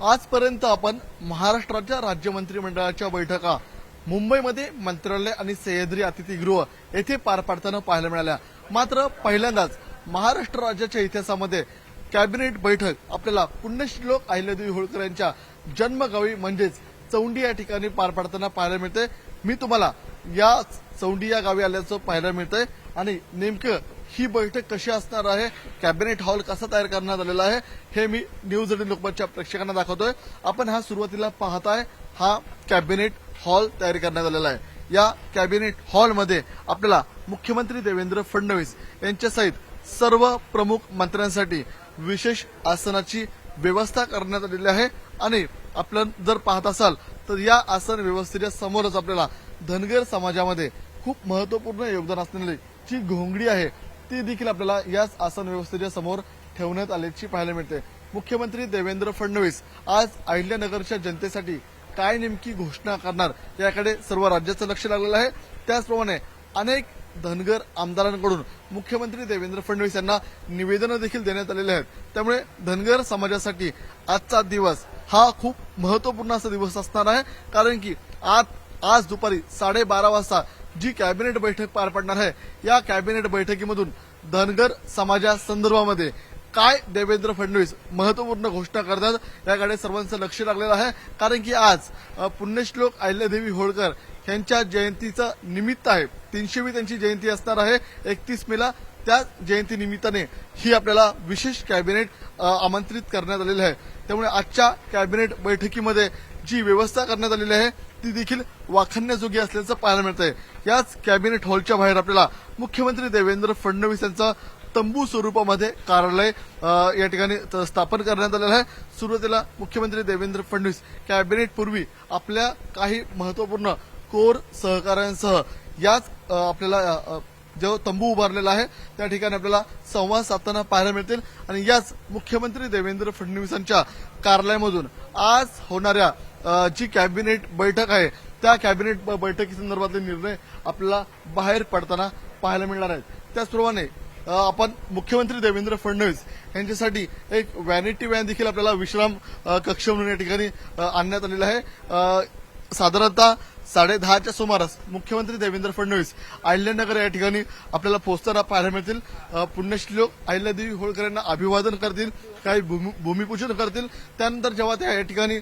आजपर्यंत आपण महाराष्ट्राच्या राज्य मंत्रिमंडळाच्या बैठका मुंबईमध्ये मंत्रालय आणि सह्याद्री अतिथीगृह येथे पार पाडताना पाहायला मिळाल्या. मात्र पहिल्यांदाच महाराष्ट्र राज्याच्या इतिहासामध्ये कॅबिनेट बैठक आपल्याला पुण्यश्लोक अहिल्यादेवी होळकर यांच्या जन्मगावी म्हणजेच चौंडी या ठिकाणी पार पाडताना पाहायला मिळते मी तुम्हाला या चौंडी या गावी आल्याचं पाहायला मिळतंय. आणि नेमकं ही बैठक कशी असणार आहे? कॅबिनेट हॉल कसा तयार करण्यात आलेला आहे? हे मी न्यूज एटीन लोकमतच्या प्रेक्षकांना दाखवतोय. आपण हा सुरुवातीला पाहताय हा कॅबिनेट हॉल तयार करण्यात आलेला आहे. या कॅबिनेट हॉलमध्ये आपल्याला मुख्यमंत्री देवेंद्र फडणवीस यांच्यासहित सर्व प्रमुख मंत्र्यांसाठी विशेष आसनाची व्यवस्था करण्यात आलेली आहे. आणि आपण जर पाहत असाल तर या आसन व्यवस्थेच्या समोरच आपल्याला धनगर समाजामध्ये खूप महत्त्वपूर्ण योगदान असलेली जी घोंगडी आहे ती देखील आपल्याला याच आसन व्यवस्थेच्या समोर ठेवण्यात आल्याची पाहायला मिळते. मुख्यमंत्री देवेंद्र फडणवीस आज अहिल्यानगरच्या जनतेसाठी काय नेमकी घोषणा करणार याकडे सर्व राज्याचं लक्ष लागलेलं आहे. त्याचप्रमाणे अनेक धनगर आमदारांकडून मुख्यमंत्री देवेंद्र फडणवीस यांना निवेदनं देखील देण्यात आलेले आहेत. त्यामुळे धनगर समाजासाठी आजचा दिवस हा खूप महत्त्वपूर्ण असा दिवस असणार आहे. कारण की आज आज दुपारी साडेबारा वाजता जी कॅबिनेट बैठक पार पडणार आहे या कॅबिनेट बैठकीमधून धनगर समाजा संदर्भामध्ये काय देवेंद्र फडणवीस महत्त्वपूर्ण घोषणा करतात याकडे सर्वांचं लक्ष लागलेलं आहे. कारण की आज पुण्यश्लोक अहिल्यादेवी होळकर यांच्या जयंतीचं निमित्त आहे. तीनशेवी त्यांची जयंती असणार आहे एकतीस मेला त्या जयंती निमित्ताने ही आपल्याला विशेष कॅबिनेट आमंत्रित करण्यात आलेली आहे. त्यामुळे आजच्या कॅबिनेट बैठकीमध्ये जी व्यवस्था करण्यात आलेली आहे ती देखील वाखाणण्याजोगी असल्याचं पाहायला मिळतंय. याच कॅबिनेट हॉलच्या बाहेर आपल्याला मुख्यमंत्री देवेंद्र फडणवीस यांचं तंबू स्वरूपामध्ये कार्यालय या ठिकाणी त- स्थापन करण्यात आलेलं आहे. सुरुवातीला मुख्यमंत्री देवेंद्र फडणवीस कॅबिनेट पूर्वी आपल्या काही महत्त्वपूर्ण कोर सहकाऱ्यांसह याच आपल्याला जो तंबू उभारलेला आहे त्या ठिकाणी आपल्याला संवाद साधताना पाहायला मिळतील. आणि याच मुख्यमंत्री देवेंद्र फडणवीसांच्या कार्यालयामधून आज होणाऱ्या जी कॅबिनेट बैठक आहे त्या कॅबिनेट बैठकीसंदर्भातले निर्णय आपल्याला बाहेर पडताना पाहायला मिळणार आहेत. त्याचप्रमाणे आपण मुख्यमंत्री देवेंद्र फडणवीस यांच्यासाठी एक व्हॅनिटी व्हॅन देखील आपल्याला विश्राम कक्ष म्हणून या ठिकाणी आणण्यात आलेला आहे. साधारणतः साडे दहाच्या सुमारास मुख्यमंत्री देवेंद्र फडणवीस अहिल्यानगर या ठिकाणी आपल्याला पोहोचताना पाहायला मिळतील. पुण्यश्लोक अहिल्यादेवी होळकर यांना अभिवादन करतील काही भूमिपूजन करतील. त्यानंतर जेव्हा त्या या ठिकाणी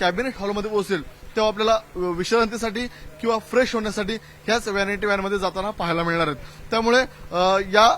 कॅबिनेट हॉलमध्ये पोहोचतील तेव्हा आपल्याला विश्रांतीसाठी किंवा फ्रेश होण्यासाठी ह्याच व्हॅनिटी व्हॅनमध्ये जाताना पाहायला मिळणार आहेत. त्यामुळे या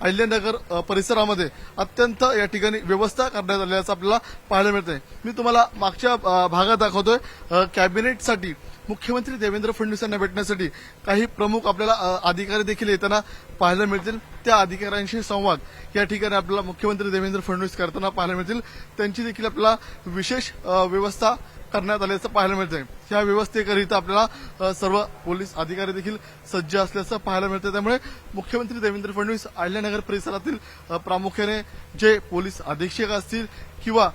अहिल्यानगर परिसरामध्ये अत्यंत या ठिकाणी व्यवस्था करण्यात आल्याचं आपल्याला पाहायला मिळतंय. मी तुम्हाला मागच्या भागात दाखवतोय कॅबिनेटसाठी मुख्यमंत्री देवेंद्र फडणवीस यांना भेटण्यासाठी काही प्रमुख आपल्याला अधिकारी देखील येताना पाहायला मिळतील. त्या अधिकाऱ्यांशी संवाद या ठिकाणी आपल्याला मुख्यमंत्री देवेंद्र फडणवीस करताना पाहायला मिळतील. त्यांची देखील आपल्याला विशेष व्यवस्था करण्यात आल्याचं पाहायला मिळतंय. या व्यवस्थेकरिता आपल्याला सर्व पोलीस अधिकारी देखील सज्ज असल्याचं पाहायला मिळतं त्यामुळे मुख्यमंत्री देवेंद्र फडणवीस अहिल्यानगर परिसरातील प्रामुख्याने जे पोलीस अधीक्षक असतील किंवा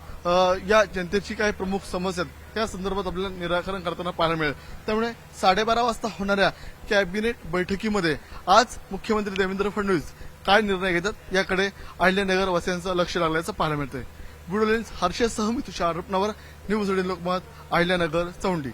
या जनतेची काही प्रमुख समस्या आहेत त्या संदर्भात आपल्याला निराकरण करताना पाहायला मिळेल. त्यामुळे साडेबारा वाजता होणाऱ्या कॅबिनेट बैठकीमध्ये आज मुख्यमंत्री देवेंद्र फडणवीस काय निर्णय घेतात याकडे अहिल्यानगरवासियांचं लक्ष लागल्याचं पाहायला मिळतंय. व्हिडिओ लेन्स हर्षद मी तुषार रुपनावर न्यूज लोकमत अहिल्यानगर चौंडी.